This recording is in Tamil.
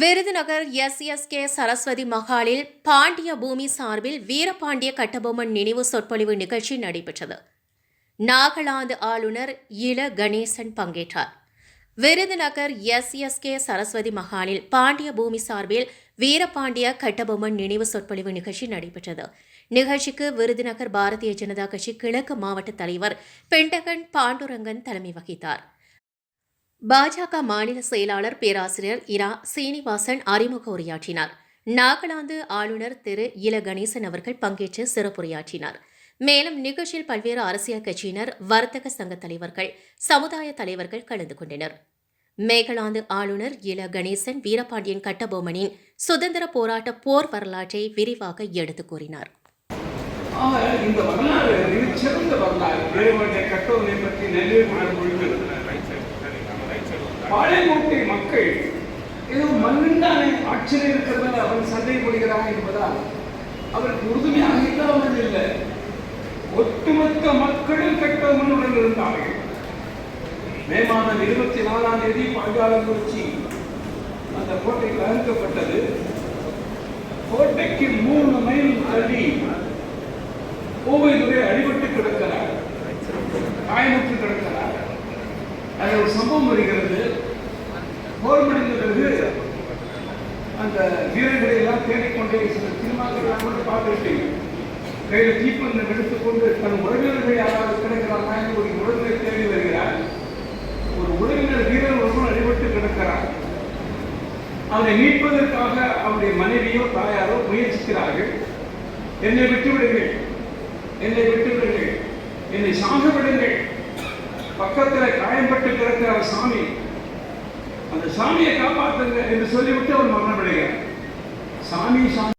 விருதுநகர் எஸ்எஸ்கே சரஸ்வதி மகாலில் பாண்டிய பூமி சார்பில் வீரபாண்டிய கட்டபொம்மன் நினைவு சொற்பொழிவு நிகழ்ச்சி நடைபெற்றது. நாகாலாந்து ஆளுநர் இள கணேசன் பங்கேற்றார். விருதுநகர் எஸ்எஸ்கே சரஸ்வதி மகாலில் பாண்டிய பூமி சார்பில் வீரபாண்டிய கட்டபொம்மன் நினைவு சொற்பொழிவு நிகழ்ச்சி நடைபெற்றது. நிகழ்ச்சிக்கு விருதுநகர் பாரதிய ஜனதா கட்சி கிழக்கு மாவட்ட தலைவர் பெண்டகன் பாண்டுரங்கன் தலைமை வகித்தார். பாஜக மாநில செயலாளர் பேராசிரியர் இரா சீனிவாசன் அறிமுக உரையாற்றினார். நாகாலாந்து ஆளுநர் திரு இல கணேசன் அவர்கள் பங்கேற்று சிறப்புரையாற்றினார். மேலும் நிகழ்ச்சியில் பல்வேறு அரசியல் கட்சியினர் வர்த்தக சங்க தலைவர்கள் சமுதாய தலைவர்கள் கலந்து கொண்டனர். மேகலாந்து ஆளுநர் இல கணேசன் வீரபாண்டியன் கட்டபொம்மனின் சுதந்திர போராட்ட போர் வரலாற்றை விரிவாக எடுத்துக் கூறினார். இந்த வரலாறு மிகச்சிறந்த வரலாறு. வேறுபட்ட கட்டோனை பற்றி நினைவு பாளையங்கோட்டை மக்கள் ஏதோ மண்ணுண்டானே ஆட்சியில் இருக்கிறதால் அவன் சண்டை போடுகிறான் என்பதால் அவருக்கு உறுதுணையாக இல்லாமல் இல்லை. ஒட்டுமொத்த மக்களும் கெட்டவனுடன் இருந்தார்கள். மே மாதம் இருபத்தி நாலாம் தேதி பாஞ்சாலங்குறிச்சி அந்த கோட்டை கலக்கப்பட்டது கோட்டைக்கு மூணு மைல் தள்ளி கோவையிலே அடிபட்டு கிடக்கிறார். காயமுற்று கிடக்கிறார். அதில் ஒரு சம்பவம் வருகிறது போர் முடிந்த பிறகு அந்த வீரர்களை எல்லாம் தேடிக்கொண்டே சில சினிமாக்கள் எல்லாம் கூட பார்த்துட்டு கையில் தீப்பந்தம் எடுத்துக்கொண்டு தன் உறவினர்கள் யாராவது கிடக்கிறாங்க என்று ஒரு உறவினர் தேடி வருகிறார். ஒரு உறவினர் வீரர் ஒருவன் அடிபட்டு கிடக்கிறார் அவனை மீட்பதற்காக அவருடைய மனைவியோ தாயாரோ முயற்சிக்கிறார்கள். என்னை விட்டுவிடுங்கள் என்னை விட்டுவிடுங்கள் என்னை சாக விடுங்கள் பக்கத்தில் காயம்பட்டு கிடக்கிற சாமி அந்த சாமியை காப்பாற்றுங்க என்று சொல்லிவிட்டு அவர் மரணமடைகிறார். சாமி சாமி